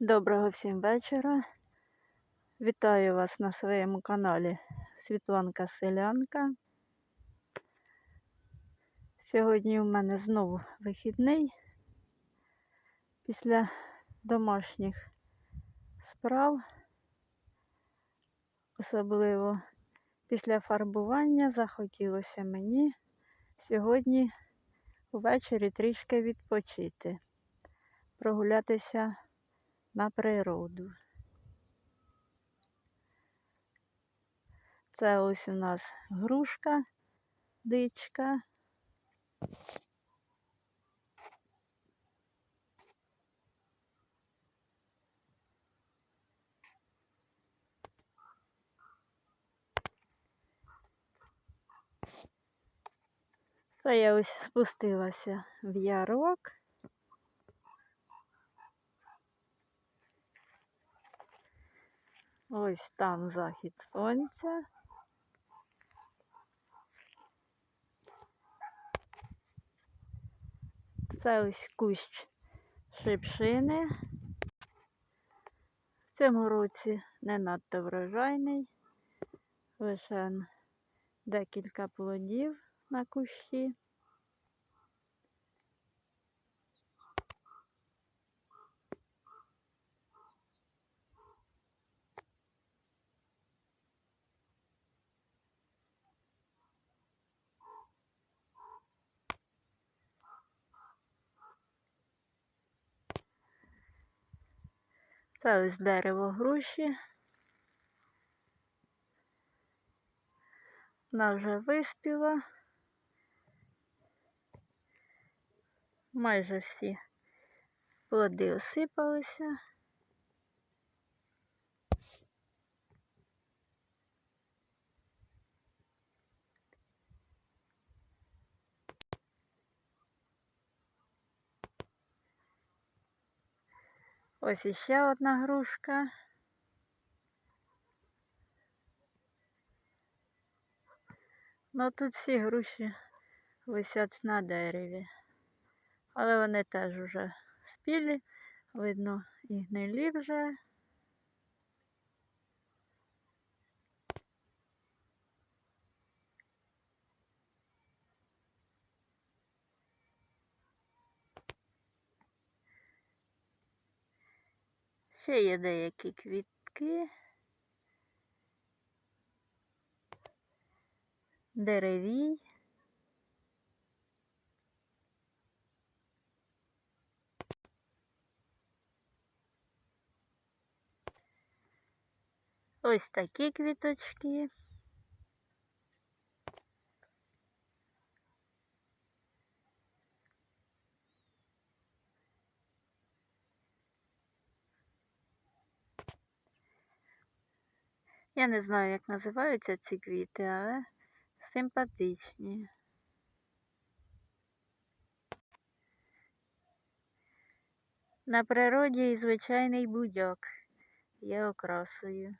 Доброго всім вечора. Вітаю вас на своєму каналі Світланка Селянка. Сьогодні у мене знову вихідний після домашніх справ, особливо після фарбування захотілося мені сьогодні увечері трішки відпочити, прогулятися на природу. Це ось у нас грушка, дичка. Це я ось спустилася в ярок. Ось там захід сонця. Це ось кущ шипшини. В цьому році не надто врожайний, лише декілька плодів на кущі. Це ось дерево груші. Вона вже виспіла. Майже всі плоди осипалися. Ось іще одна грушка. Ну тут всі груші висять на дереві. Але вони теж вже спілі, видно, і гнилі вже. Ще є деякі квітки. Деревій. Ось такі квіточки. Я не знаю, як називаються ці квіти, але симпатичні. На природі звичайний будяк Я окрасою.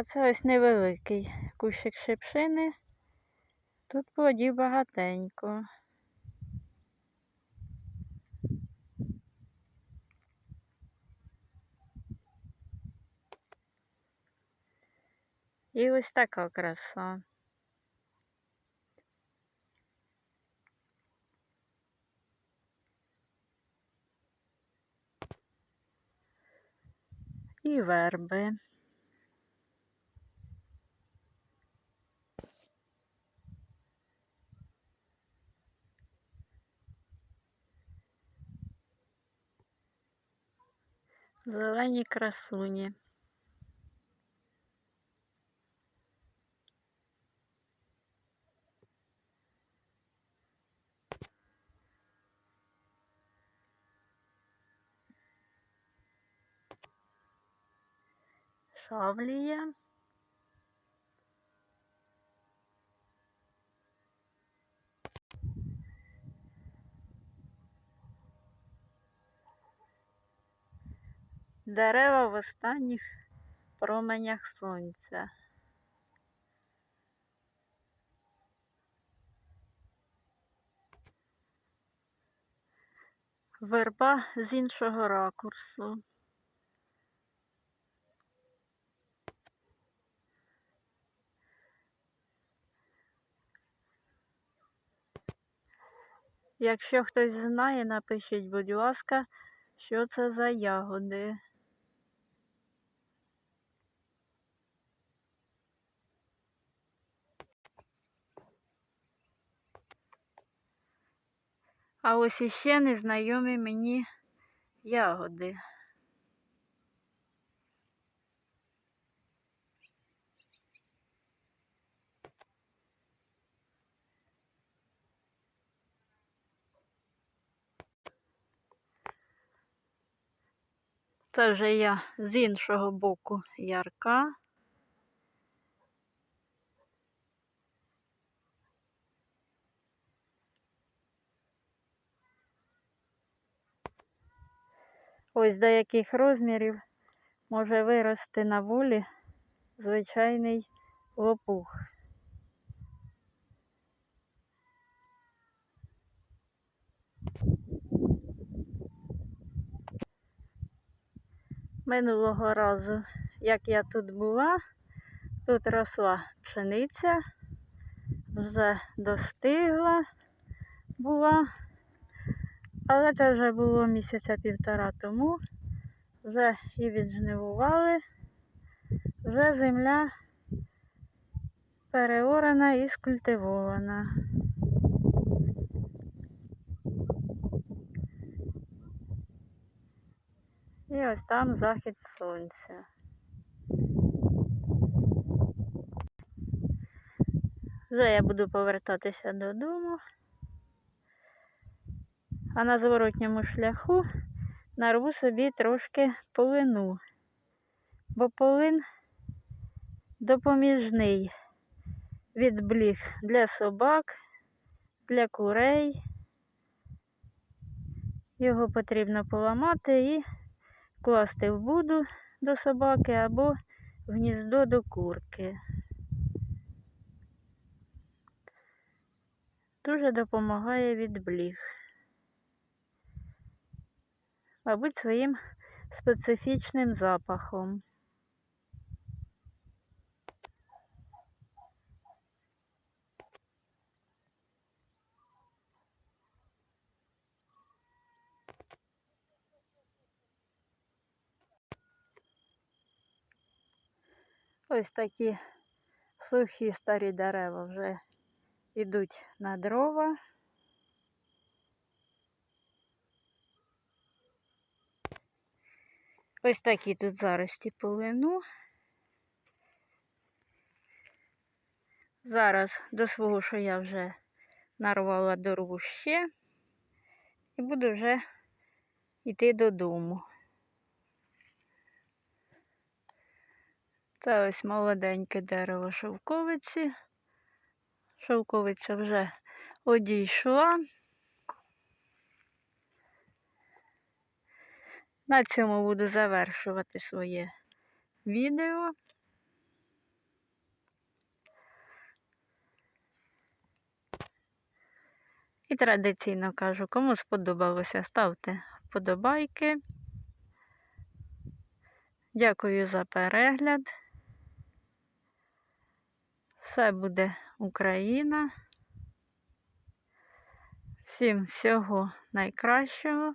А це ось невеликий кущик шипшини. Тут плодів багатенько. І ось така краса. І верби. Зелені красуні. Шавлія. Дерева в останніх променях сонця. Верба з іншого ракурсу. Якщо хтось знає, напишіть, будь ласка, що це за ягоди. А ось іще незнайомі мені ягоди. Це вже я з іншого боку ярка. Ось до яких розмірів може вирости на волі звичайний лопух. Минулого разу, як я тут була, тут росла пшениця, вже достигла була, але це вже було місяця півтора тому, вже і віджнивували, вже земля переорана і скультивована. І ось там захід сонця. Вже я буду повертатися додому. А на зворотньому шляху нарву собі трошки полину. Бо полин допоміжний від бліг для собак, для курей. Його потрібно поламати і класти в буду до собаки або в гніздо до курки. Дуже допомагає від бліг. Мабуть, своїм специфічним запахом. Ось такі сухі старі дерева вже йдуть на дрова. Ось такі тут зарості полину. Зараз до свого, що я вже нарвала дорву ще, і буду вже йти додому. Це ось молоденьке дерево шовковиці. Шовковиця вже одійшла. На цьому буду завершувати своє відео. І традиційно кажу, кому сподобалося, ставте вподобайки. Дякую за перегляд. Все буде Україна. Всім всього найкращого